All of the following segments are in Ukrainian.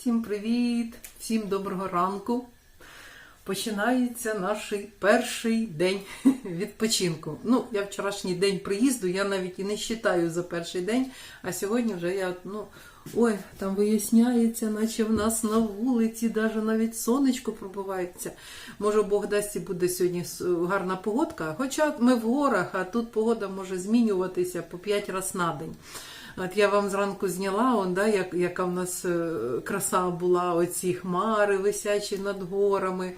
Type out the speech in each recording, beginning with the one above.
Всім привіт! Всім доброго ранку! Починається наш перший день відпочинку. Ну, я вчорашній день приїзду, я навіть і не вважаю за перший день, а сьогодні вже я, ну, ой, там виясняється, наче в нас на вулиці, навіть навіть сонечко пробивається. Може, Бог дасть і буде сьогодні гарна погодка. Хоча ми в горах, а тут погода може змінюватися по 5 разів на день. От я вам зранку зняла, он, да, як, яка в нас е, краса була, оці хмари висячі над горами,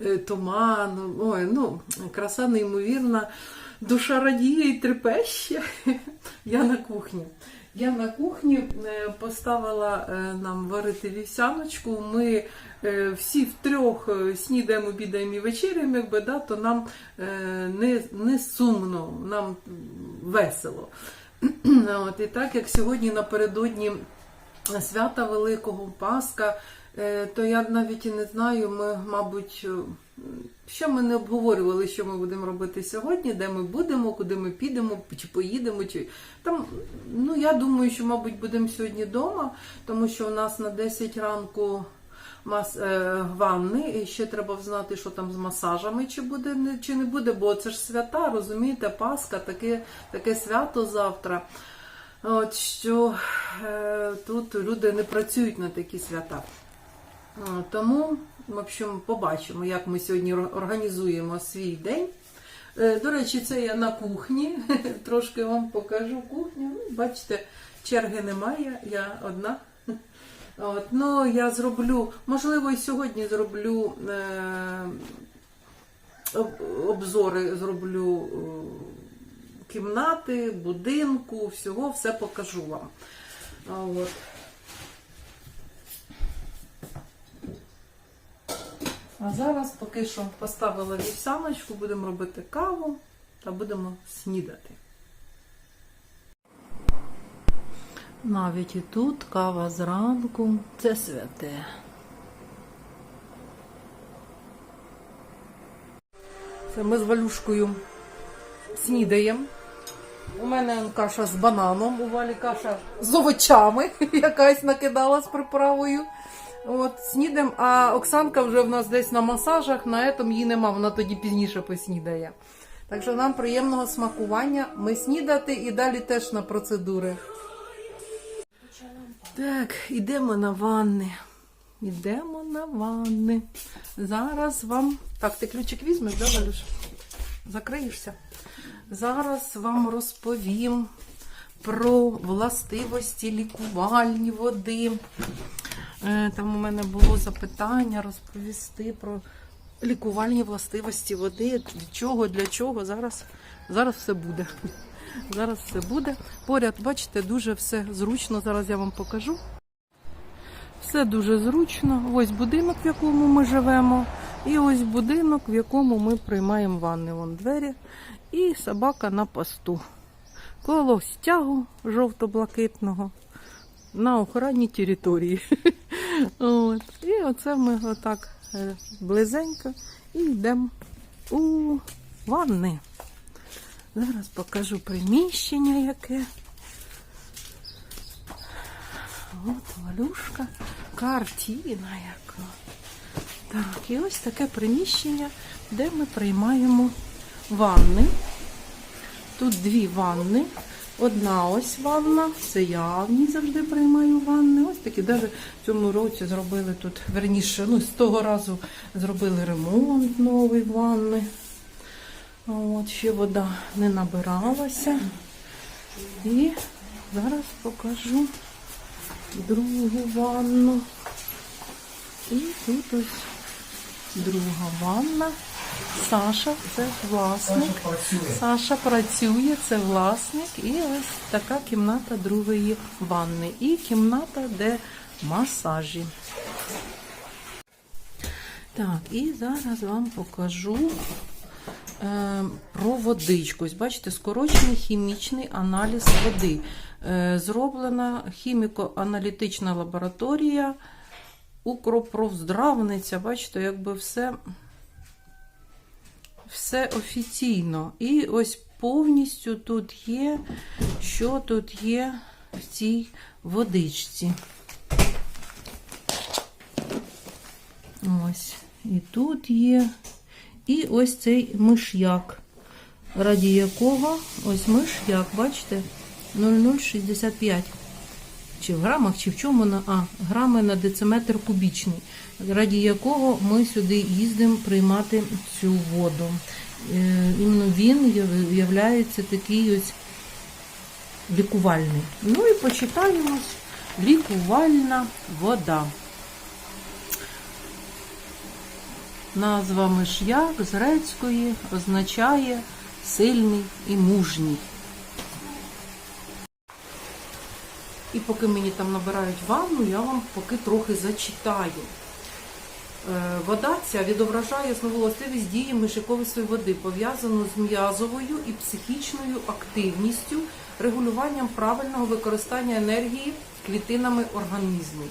е, туман. Ой, ну, краса неймовірна. Душа радіє і трепеща. Я на кухні. Я на кухні е, поставила нам варити вівсяночку. Ми всі втрьох снідаємо, обідаємо і вечеряємо, якби, да, то нам не, не сумно, нам весело. От, і так як сьогодні напередодні свята Великого Пасха, е, то я навіть і не знаю, ми, мабуть, е, що ми не обговорювали, що ми будемо робити сьогодні, де ми будемо, куди ми підемо, чи поїдемо, чи там. Ну я думаю, що, мабуть, будемо сьогодні вдома, тому що у нас на 10 ранку. Мас, е, ванни, і ще треба знати, що там з масажами, чи буде чи не буде, бо це ж свята, розумієте, Пасха, таке, таке свято завтра. От що е, тут люди не працюють на такі свята. Е, Тому, в общем, побачимо, як ми сьогодні організуємо свій день. Е, До речі, це я на кухні. Трошки вам покажу кухню. Ну, Бачите, черги немає, я одна. От, ну, я зроблю, можливо, і сьогодні зроблю е, обзори, зроблю е, кімнати, будинку, всього, все покажу вам. От. А зараз поки що поставила вівсяночку, будемо робити каву та будемо снідати. Навіть і тут кава зранку це святе. Це ми з Валюшкою снідаємо. У мене каша з бананом, у Валі каша з овочами, якась накидала з приправою. От, снідем, а Оксанка вже в нас десь на масажах, на етому її нема, вона тоді пізніше поснідає. Так що нам приємного смакування. Ми снідати і далі теж на процедури. Так, ідемо на ванни. Ідемо на ванни. Зараз вам. Так, ти ключик візьмеш, да, Валюш? Закриєшся. Зараз вам розповім про властивості лікувальні води. Е, Там у мене було запитання розповісти про лікувальні властивості води, від чого, для чого. Зараз, зараз все буде. Зараз все буде. Поряд, бачите, дуже все зручно. Зараз я вам покажу. Все дуже зручно. Ось будинок, в якому ми живемо, і ось будинок, в якому ми приймаємо ванни. Вон двері. І собака на посту. Коло стягу жовто-блакитного на охоронній території. От. І оце ми отак е, близенько і йдемо у ванни. Зараз покажу приміщення яке. От валюшка, картина яка. Так, і ось таке приміщення, де ми приймаємо ванни. Тут дві ванни. Одна ось ванна, це я в ній завжди приймаю ванни. Ось такі, навіть в цьому році зробили тут, верніше, ну, з того разу зробили ремонт новий ванни. От, ще вода не набиралася. І зараз покажу другу ванну. І тут ось друга ванна. Саша, це власник. Саша працює, це власник. І ось така кімната другої ванни. І кімната, де масажі. Так, і зараз вам покажу про водичку. Ось бачите, скорочений хімічний аналіз води. Е, зроблена хіміко-аналітична лабораторія Укропроздравниця. Бачите, якби все, все офіційно. І ось повністю тут є, що тут є в цій водичці. Ось. І тут є. І ось цей миш'як, раді якого ось миш'як, бачите, 0065. Чи в грамах, чи в чому вона? А, грами на дециметр кубічний, раді якого ми сюди їздимо приймати цю воду. Е, Іменно він є- такий ось лікувальний. Ну і почитаємо лікувальна вода. Назва миш'як з грецької означає сильний і мужній. І поки мені там набирають ванну, я вам поки трохи зачитаю. Е, Вода ця відображає основну властивість дії мишиковисої води, пов'язану з м'язовою і психічною активністю, регулюванням правильного використання енергії клітинами організму.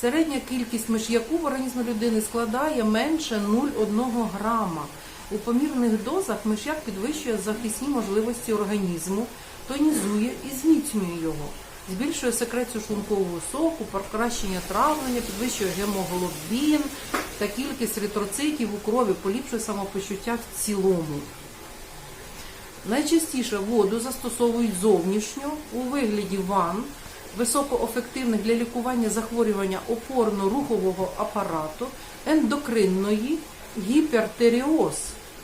Середня кількість миш'яку в організмі людини складає менше 0,1 грама. У помірних дозах миш'як підвищує захисні можливості організму, тонізує і зміцнює його, збільшує секрецію шлункового соку, покращення травлення, підвищує гемоглобін та кількість еритроцитів у крові, поліпшує самопочуття в цілому. Найчастіше воду застосовують зовнішньо у вигляді ванн, високоефективних для лікування захворювання опорно-рухового апарату, ендокринної, гіпертеріоз,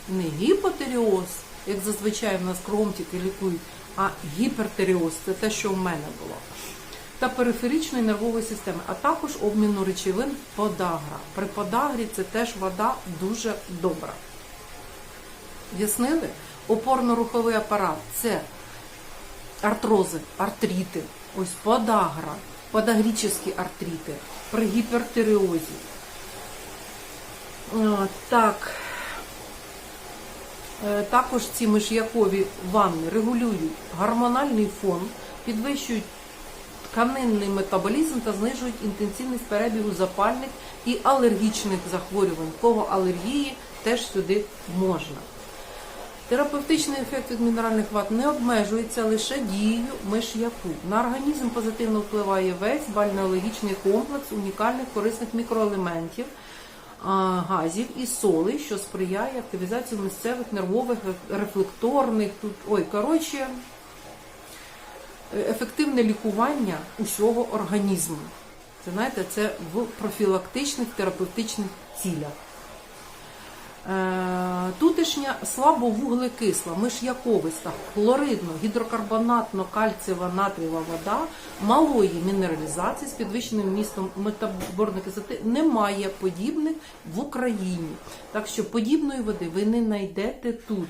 не гіпотеріоз, як зазвичай в нас кругом лікують, а гіпертеріоз це те, що в мене було. Та периферичної нервової системи, а також обміну речовин подагра. При подагрі це теж вода дуже добра. Яснили? Опорно-руховий апарат це артрози, артрити, ось подагра, подагрічні артрити, при гіпертеріозі. Е, Так. Е, Також ці миш'якові ванни регулюють гормональний фон, підвищують тканинний метаболізм та знижують інтенсивність перебігу запальних і алергічних захворювань. Кого алергії теж сюди можна. Терапевтичний ефект від мінеральних ват не обмежується лише дією миш'яку. На організм позитивно впливає весь бальнеологічний комплекс унікальних корисних мікроелементів, газів і солей, що сприяє активізації місцевих нервових рефлекторних. Тут ой, коротше, ефективне лікування усього організму. Це знаєте, це в профілактичних терапевтичних цілях. Е, Тутешня слабовуглекисла, миш'яковиста, хлоридно, гідрокарбонатно кальцієва натрієва вода малої мінералізації з підвищеним вмістом метаборної кислоти немає подібних в Україні. Так що подібної води ви не знайдете тут.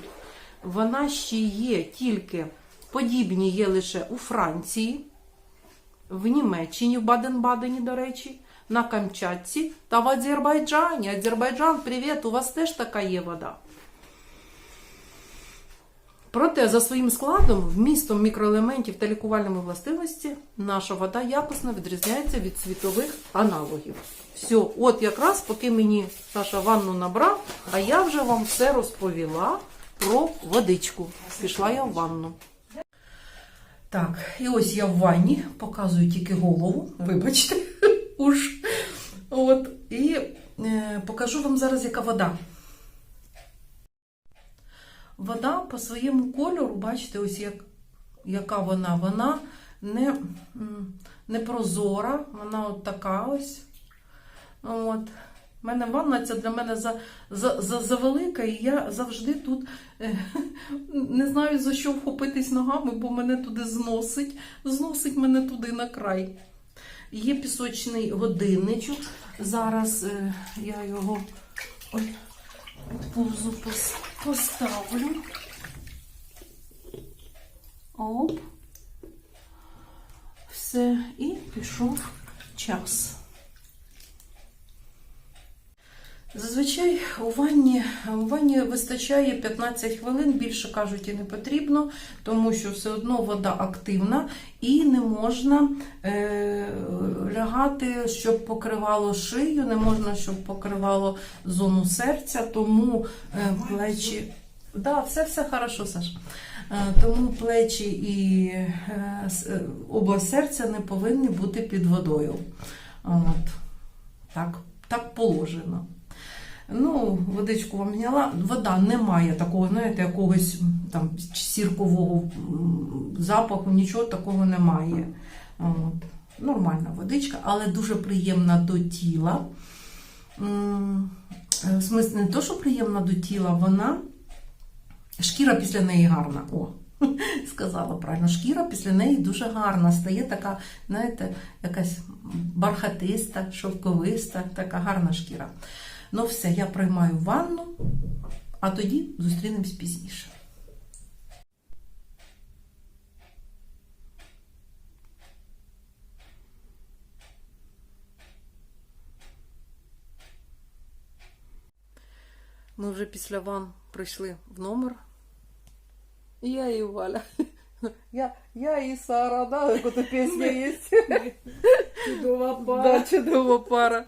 Вона ще є тільки подібні є лише у Франції, в Німеччині, в Баден-Бадені, до речі, на Камчатці та в Азербайджані. Азербайджан, привіт, у вас теж така є вода. Проте за своїм складом, вмістом мікроелементів та лікувальними властивості, наша вода якісно відрізняється від світових аналогів. Все, от якраз поки мені Саша ванну набрав, а я вже вам все розповіла про водичку. Пішла я в ванну. Так, і ось я в ванні, показую тільки голову, вибачте, уж. От, і е, покажу вам зараз, яка вода. Вода по своєму кольору, бачите, ось як, яка вона. Вона не, не прозора, вона от така ось. От. У мене ванна ця для мене за, за, за, за велика, і я завжди тут е, не знаю за що вхопитись ногами, бо мене туди зносить. Зносить мене туди на край. Є пісочний годинничок. Зараз е, я його ой, повзу пос- поставлю. Оп. Все, і пішов час. Зазвичай у ванні, у ванні вистачає 15 хвилин, більше кажуть і не потрібно, тому що все одно вода активна і не можна е, лягати, щоб покривало шию, не можна, щоб покривало зону серця, тому е, плечі. Да, все все хорошо, Саш. Е, Тому плечі і е, е, область серця не повинні бути під водою. От. Так. так положено. Ну, водичку вам зняла. Вода не має такого, знаєте, якогось там сіркового запаху, нічого такого немає. От. Нормальна водичка, але дуже приємна до тіла. Е, В смислі, не то, що приємна до тіла, вона шкіра після неї гарна. О, сказала правильно, шкіра після неї дуже гарна. Стає така, знаєте, якась бархатиста, шовковиста, така гарна шкіра. Ну, все, я приймаю ванну, а тоді зустрінемось пізніше. Ми вже після ван прийшли в номер. І я і Валя. Я, я і Сара, да, яка то пісня є. Чудова Да, чудова пара.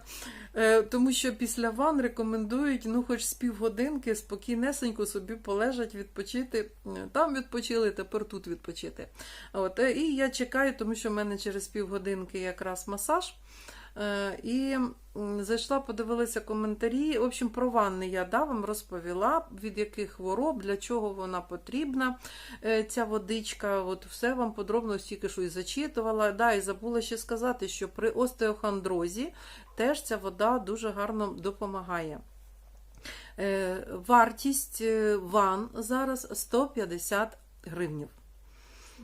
Е, тому що після ван рекомендують, ну, хоч з півгодинки спокійнесенько собі полежать, відпочити. Е, Там відпочили, тепер тут відпочити. От, е, і я чекаю, тому що в мене через півгодинки якраз масаж. Е, І зайшла, подивилася коментарі. В общем, про ванни я да, вам розповіла, від яких хвороб, для чого вона потрібна, е, ця водичка. От все вам подробно стільки що і зачитувала. Да, і забула ще сказати, що при остеохондрозі теж ця вода дуже гарно допомагає. Е, Вартість ван зараз 150 гривнів.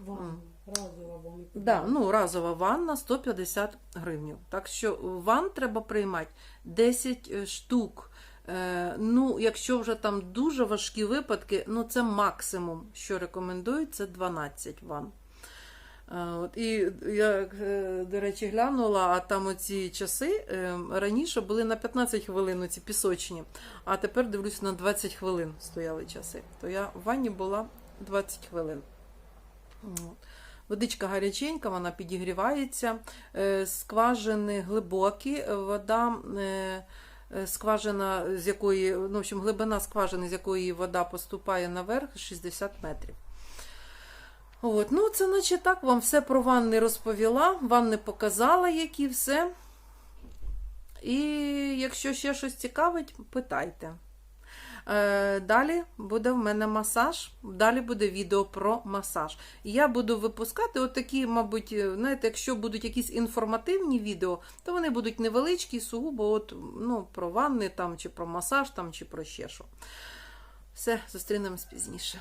Ванна, разова ванна. Да, ну, разова ванна 150 гривнів. Так що ванн треба приймати 10 штук. Е, ну, якщо вже там дуже важкі випадки, ну це максимум, що рекомендують, це 12 ванн. Е, От, і я, е, до речі, глянула, а там оці часи е, раніше були на 15 хвилин ці пісочні, а тепер дивлюсь, на 20 хвилин стояли часи. То я в ванні була 20 хвилин. От. Водичка гаряченька, вона підігрівається. Е, Скважини глибокі, вода. е, е, Скважина, з якої, ну, в общем, глибина скважини, з якої вода поступає наверх, 60 метрів. От, ну, це наче так, вам все про ванни розповіла, ванни показала, які все. І якщо ще щось цікавить, питайте. Е, Далі буде в мене масаж, далі буде відео про масаж. Я буду випускати отакі, мабуть, е, знаєте, якщо будуть якісь інформативні відео, то вони будуть невеличкі, сугубо от, ну, про ванни там, чи про масаж, там, чи про ще що. Все, зустрінемось пізніше.